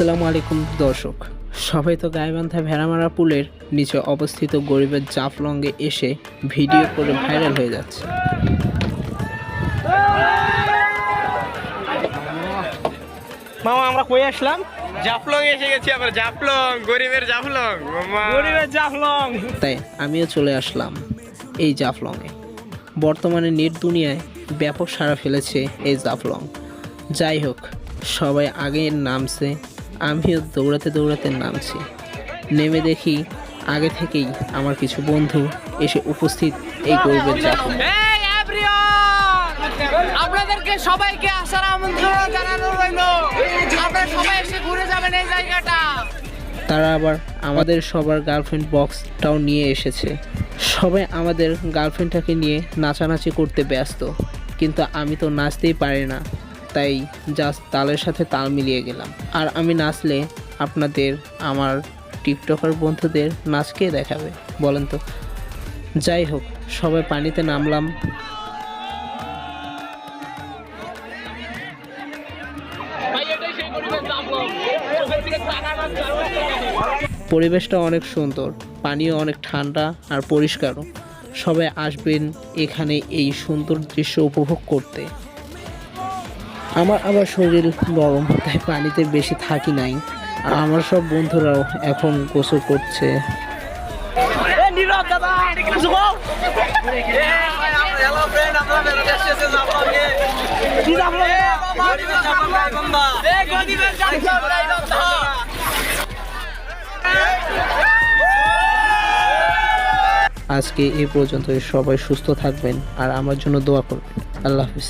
আসসালামু আলাইকুম দর্শক। সবাই তো গাইবান্ধা ভেড়ামারা পুলের নিচে অবস্থিত গরিবের জাফলংয়ে এসে ভিডিও করে ভাইরাল হয়ে যাচ্ছে। মামা আমরা কই আসলাম? জাফলং এসে গেছি আবার। জাফলং গরিবের জাফলং। গরিবের জাফলং। তাই আমিও চলে আসলাম এই জাফলংয়ে। বর্তমানে নেট দুনিয়ায় ব্যাপক সাড়া ফেলেছে এই জাফলং। যাই হোক সবাই আগে নামছে আমিও দৌড়াতে দৌড়াতে নামছি। নেমে দেখি আগে থেকেই আমার কিছু বন্ধু এসে উপস্থিত এই গরিবের আপনাদেরকে সবাইকে আসার আমন্ত্রণ জানানো রইল। আপনারা সবাই এসে ঘুরে যাবেন এই জায়গাটা। তারা আবার আমাদের সবার গার্লফ্রেন্ড বক্সটাও নিয়ে এসেছে। সবাই আমাদের গার্লফ্রেন্ডটাকে নিয়ে নাচানাচি করতে ব্যস্ত কিন্তু আমি তো নাচতেই পারি না। তাই জাস্ট তালের সাথে তাল মিলিয়ে গেলাম। আর আমি নাচলে আপনাদের, আমার টিকটকার বন্ধুদের নাচকে দেখাবে, বলেন তো? যাই হোক, সবাই পানিতে নামলাম। পরিবেশটা অনেক সুন্দর, পানিও অনেক ঠান্ডা আর পরিষ্কারও। সবাই আসবেন এখানে এই সুন্দর দৃশ্য উপভোগ করতে। আমার আবার শরীর গরম তাই পানিতে বেশি থাকি নাই। আমার সব বন্ধুরাও এখন গোসল করছে। আজকে এই পর্যন্ত সবাই সুস্থ থাকবেন আর আমার জন্য দোয়া করবেন। আল্লাহ হাফিজ।